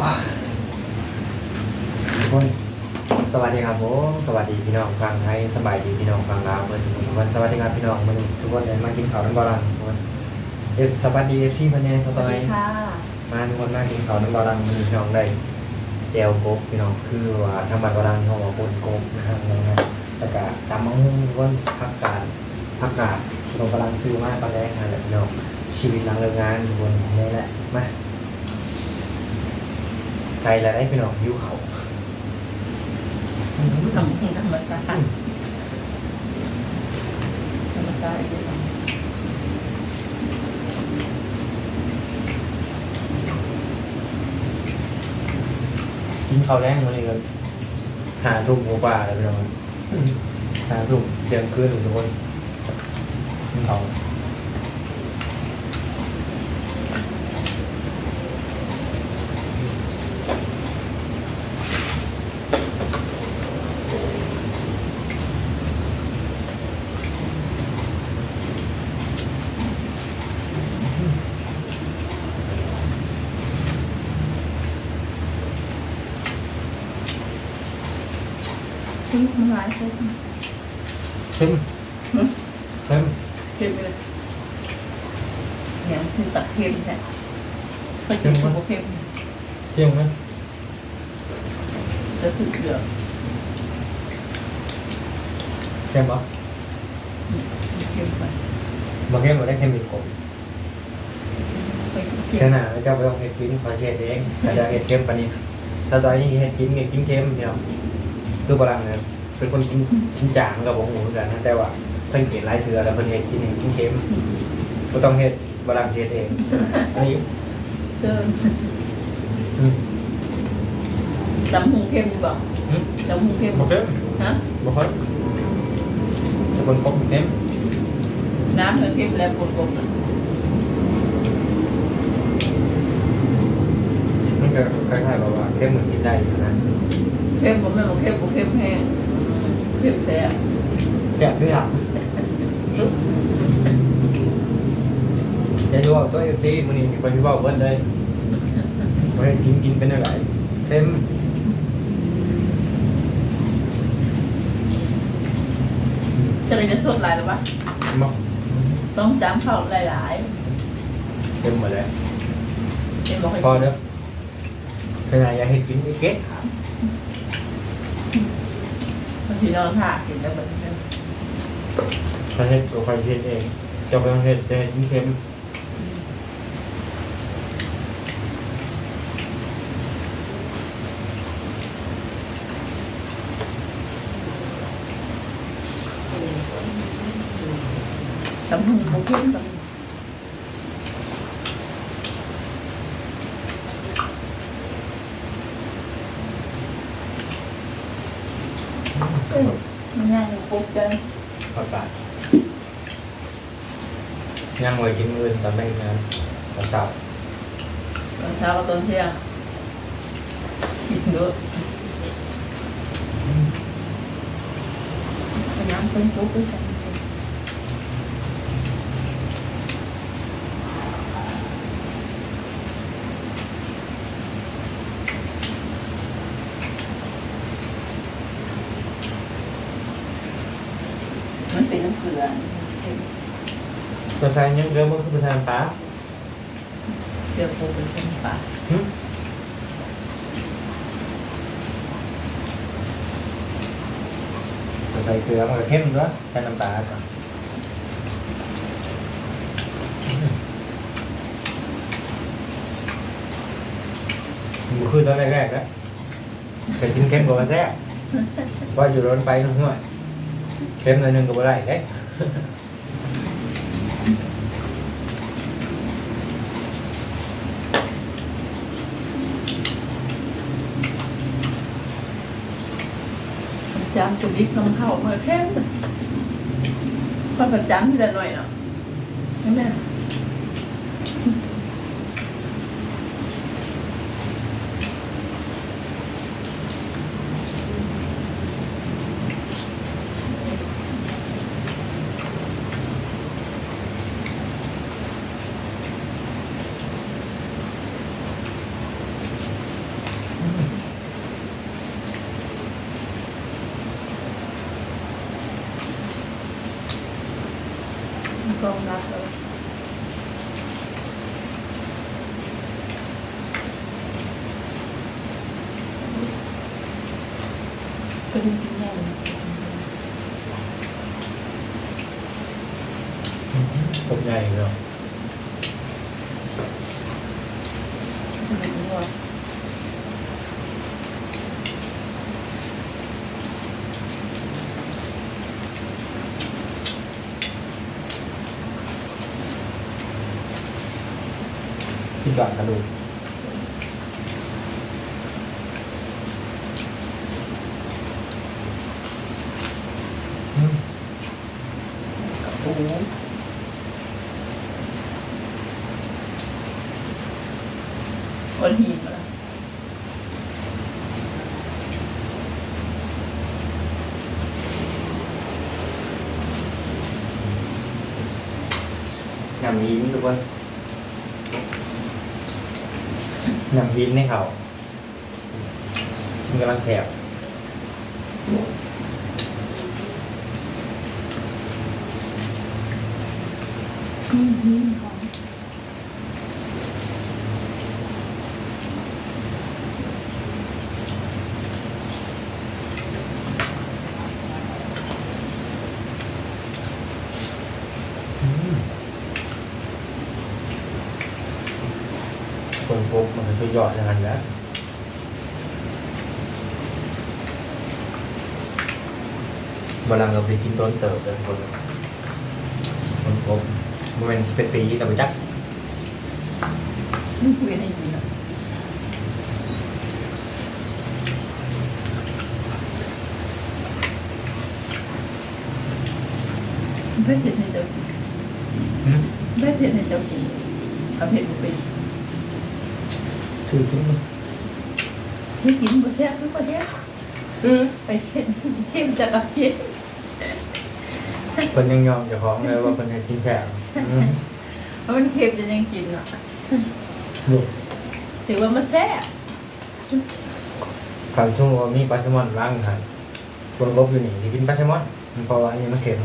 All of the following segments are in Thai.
ว้าทุกคนสวัสดีครับผมสวัสดีพี่น้องฟังไทยสบายดีพี่น้องฟังลาวเปิดสมุทรสาครสวัสดีครับพี่น้องมันทุกคนได้มากินข้าวน้ำบารังทุกคนเอฟสวัสดีเอฟซีพันแนสสบาวัสยดีค่ะมาทุกคนมากินข้าวน้ำบารังมีพี่น้องได้แจวกบพี่น้องคือว่าทางบัตรบารังเขาบอกคนกบนะครับนะแล้วก็ตามมังทุกคนพักการพักกาดขนมบารังซื้อมาตอนแรกนะพี่น้องชีวิตหลังเลิกงานทุกคนนี่แหละมา ใส่อะไรได้พี่น้องยิ้วเขาทำให้ธรรมชาติธรรมชาติดีกว่ากินข้าวแรงมาเลยกันหาทุ่มกว่าเลยพี่น้องหาทุ่มเที่ยงคืนทุกคนกินข้าวายคนเข้มเข้มเค็มเลยอย่างคือตัดเค็มแหละก็กินพวกเค็มเที่ยงไหมจะคือเกลือเข้มปะเค็มไปมาเข้มมาได้เข้มอีกกบไปเค็ขมนาดเจ้าไปต้องเห็ดกินขอเช็ดเองแต่จะเห็ดเข้มปานนี้ถ้าตอนนี้เห็ดกินเห็ดกินเข้มเนี่ยตัวบรังเนี่ย เป็นคนกินกินจางกับผมหมูเหมือนกันนะแต่ว่าสังเกตหลายเถื่อแล้วเป็นเห็ดกินเห็ดกินเข้มก็ต้องเห็ดบรังเช็ดเองอันนี้เซิร์นอืมตำหูเค็มบ่อืมตำหูเค็มบ่เข้มฮะบ่ค่อยจะเป็นกบเข้มน้ำมันเค็มแล้วปวดกบนะมันก็คล้ายๆแบบว่าเข้มเหมือนกินได้อยู่นะเค็มผมไม่บอกเค็มผมเค็มแห้ง เค็มแซ่บแซ่บด้วยอะอย่าดูว่าตัวเอฟซีมันนี่มีคนที่ว่าเบิ้ลเลยไม่กินกินเป็นอะไรเข้มจะเลยจะสดหลายหรือปะมั้งต้องจำเข้าหลายเข้มหมดแล้วๆเค็มบอกให้พอเด้อขนาดอยากให้กินไอ้เก๊ก พี่น้องค่ะกินแล้วแบบนี้ถ้าเฮ็ดตัวใครเฮ็ดเองเจะไปต้องเฮ็ดจะเฮ็ดกินเข้มตำหูหมูขึ้นตำเอ้ยมันง่ายอย่างปุ๊บจัง ประกาศย่างไว้กินมื้ ออื่นตอนแรกนะสาวตอนเช้ากับตอนเที่ยงกินเยอะเอาน้ำเป็นปุ๊บด้วยกันมันเป็นน้ำเกลือ ๆตัวใส่ยังเดิมมันคือตัวใส่น้ำปลาเกลือโปรเป็นเส้นปลาหึตัวใส่เกลือมันก็เข้มด้วยใส่น้ำปลาก่อนมันคือตอนแรกๆนะแต่กินเข้มกว่าแซ่บว่าอ จามจุดดิบน้องเข้าเมื่อแค่ความประจำทีละหน่อยเนาะใช่ไหม กองรักเล ยก็ดูที่แน่เลยตกใหญ่เนาะไม่รู้ว่าที่จอดกระดูกอืมโอ้โหคนหีบมาแล้วนำหินทุกคนนำหินให้เขามันกำลังแสบอืมอืมของ อืมคน ปุ๊บมันก็สุดยอดอย่างนั้นแหล้วบาลังเราไป กินต้นเติบเลยคนคนปุ๊บมันเป็นสเปนปีแต่ไปจักนี่คุยให้กินอะไม่เห็นให้เจ้ากินอืมไม่เห็นให้เจ้ากินเอาเห็ดบุเป็นซื้อกินมั้ยที่กินบุแซ่บทุกประเทศอืมไปเห็นเห็นจากอาเพียคนยังยอมเจ้าของเลยว่าคนให้กินแฉะอืมเพราะมันเค็มจะยังกินอะดูถือว่ามันแซ่บข่าวช่วงว่ามีปลาแซลมอนว่างครับคนกบอยู่นี่ที่กินปลาแซลมอนเพราะว่าอันนี้มันเค็ม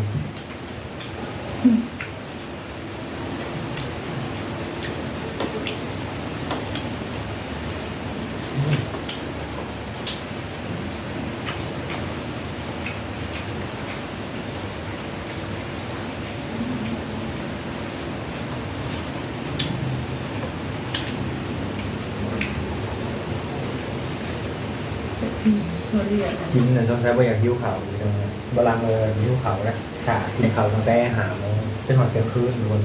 ตัวเรียนกินแต่สงสัยว่าอยากหิวข่าวอยู่ตรงนี้บาลังเลยหิวข่าวนะค่ะกินข่าวตั้งแต่หาโมงจนหอดเที่ยงคืนอยู่บน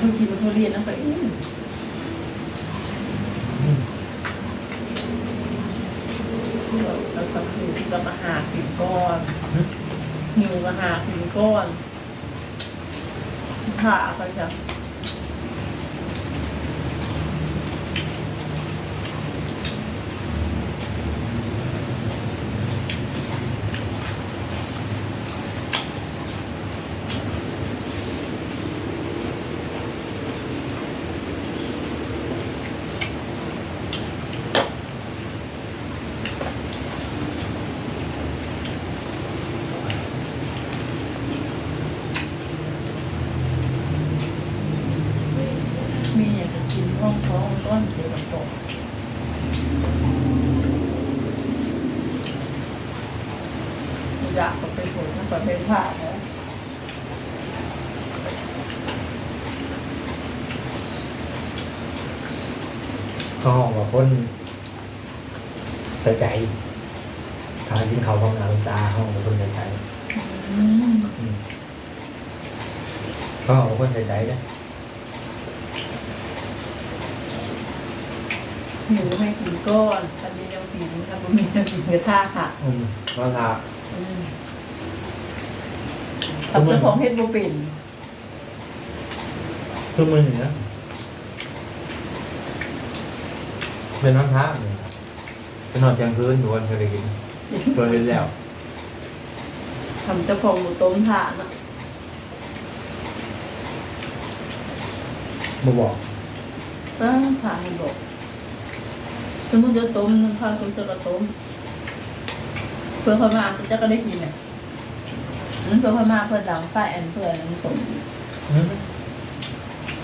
บางทีมันตัวเรียนนะไปอื้อแล้วก็คือเรามาหาผิวก้อนหิวมาหาผิวก้อนผ่าไปจ้ะ มีอยา กินท้องท้องต้นเดี๋ยวตกอยากไปผูกทั้งประเภทผ้าแล้วเขาห้องว่าคนใส่ใจทานกินข้าวท้องนาลงตาห้องว่าคนใส่ใจเขาห้องว่าคนใส่ใจนะ หิวให้กินก้อนอันนี้ยังกินถ้าไม่มีจะกินกระท่าค่ะอืมว่าลาอืมทำเจ้าของเฮ็ดโบเป็นคือมือหนึ่งนะเป็นน้ำท้าเนี่ยเป็นหอดเที่ยงคืนอยู่วันเคยไปกินตัวเล่นแล้วทำเจ้าของหมูต้มถ่านอะมาบอกก็ถ่านให้บอก สมมติจะต้มนึงข้าวต้มจะกระต้มเพื่อเขามาจะก็ได้กินเนี่ยอืมเพื่อนมาเพื่อนหลังไฟอันเพื่อนน้ำส้ม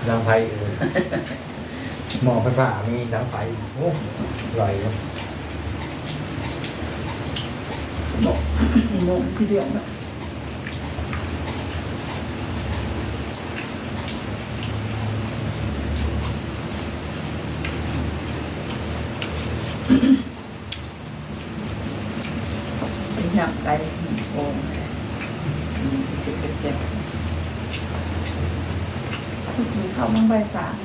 ดังไฟเออหมอไฟฟ้ามีดังไฟโอ้อร่อยครับบอกมีนมที่เดียวเนาะ ไปโอนเจ็บเจ็บเจ็บเข้ามังใบสาม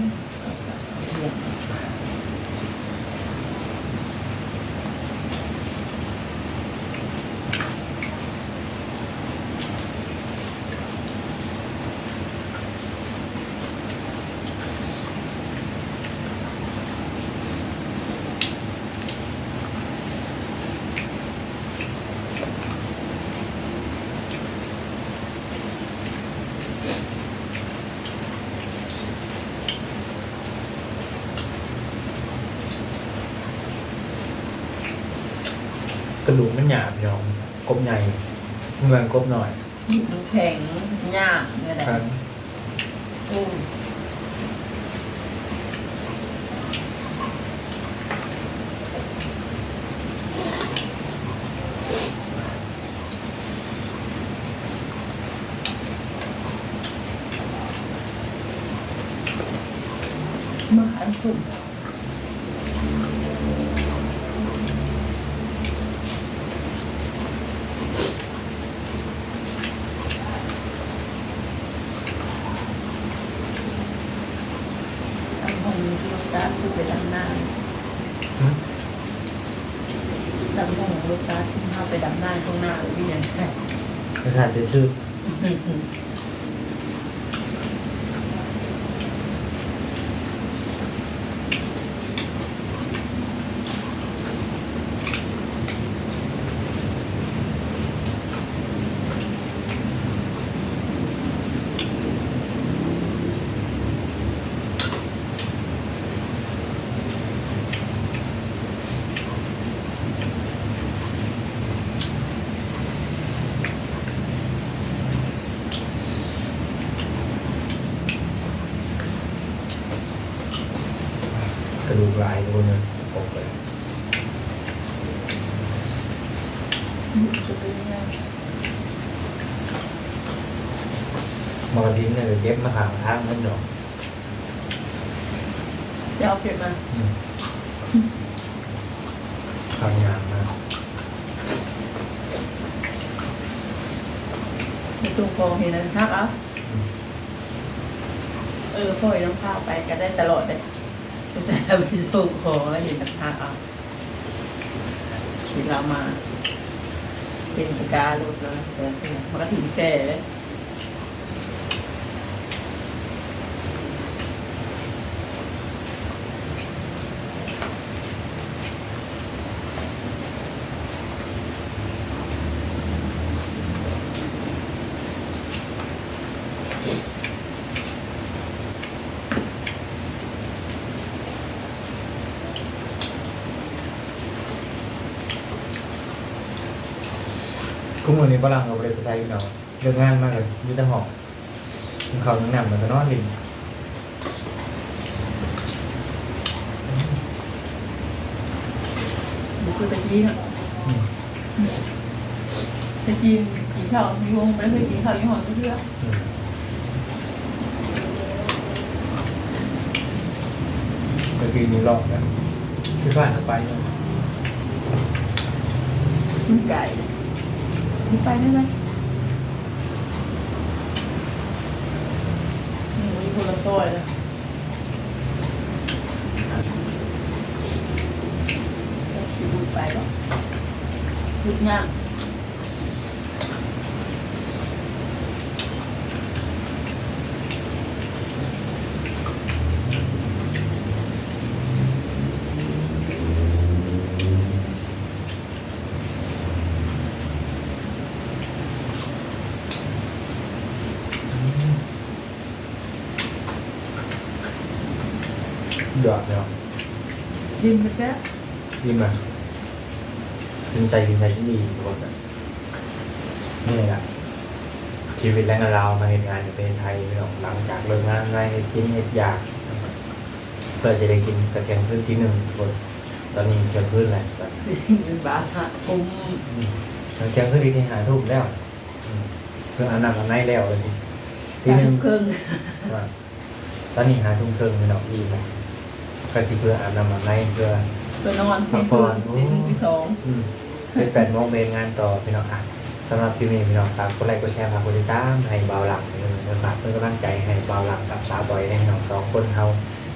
กระดูกมันหยาบยอมกบใหญ่เมืองกบหน่อยมันแข็งยากเนี่ยแหละครับอืมมาอันสุดอันของนี้ ที่ลูกตาคือไปดำหน้าอืมดำของลูกตาที่เข้าไปดำหน้าข้างหน้าหรือยังไงกระถางซื่อ ๆกระดูกลายทุกคนเลยกบเลย จะเป็นยังไง มากระทิ้น เนี่ยเก็บมาขางทางนั่นเนาะจะเอาเก็บมาอืมขางยางนะในตู้ฟองเห็นนะครับเอะอืมเออพ่อยน้ำข้าวไปก็ได้ตลอดเลยแต่ไปตู้ฟองแล้วเห็นนะครับเอะทีเรามา เป็นปากกาลุดแล้วแต่มันก็ถึงแก่เลย กุ้งมือนี้ฝรั่งเราไปใช้เนาะเรื่องงานมากเลยมีแต่หอกมันเขายังหนำเหมือนกันนอนลินดูคือตะกี้เนาะอืมตะกี้กินข้าวมีวงไม่ได้เคยกินข้าวยี่ห้อเพื่ออืมเมื่อกี้มีรอบนะที่ผ่านไปเนาะกินไก่ มีไปได้ไหมนี่มีคนละซอยเลยสิบุญไปหรอบุญยาก หยอดเนาะดินไปแค่ดีมากกินใจกินใจที่ดีทุกคนอะนี่แหละชีวิตแรงเราวมาเห็นงานในประเทศไทยพี่น้องหลังจากเลิกงานง่ายเฮ็ดกินเฮ็ดอยากเพื่อจะได้กินกระเทียมพื้นที่หนึ่งทุกคน ตอนนี้เทียมพื้นแหละเป็นบาทคุ้มกระเทียมพื้นที่สิหาทุ่มแล้วอืมเพื่ออาบน้ำอาบในแล้วเลยสิทีหนึ่งครึ่งว่าตอนนี้หาทุ่มครึ่งพี่น้องอีก นะก็สิเพื่ออาบน้ำอาบในเพื่อ ไปนอนพัที่กผ่คือนนที่หนึ่งที่สอง อืมเป็นแปดโมงเบนงานต่อพี่น้องอะสำหรับคลิปนี้พี่น้องฝากกดไลค์กดแชร์ฝากกดติดตามให้เบาหลังเงินฝากเพื่อนกำลังใจให้เบาหลังกับสาวบอยในพี่น้องสองคนเขา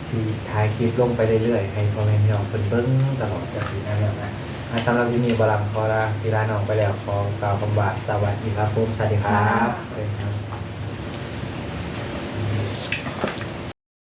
ที่ถ่ายคลิปลงไปเรื่อยๆให้พ่อแม่พี่น้องเพิ่นเบิ้งตลอดจากสีนั่นแหละนะอะสำหรับคลิปนี้เบาหลังขอลาพี่ลาน้องไปแล้วขอกล่าวคำว่าสวัสดีครับผมสวัสดีครับ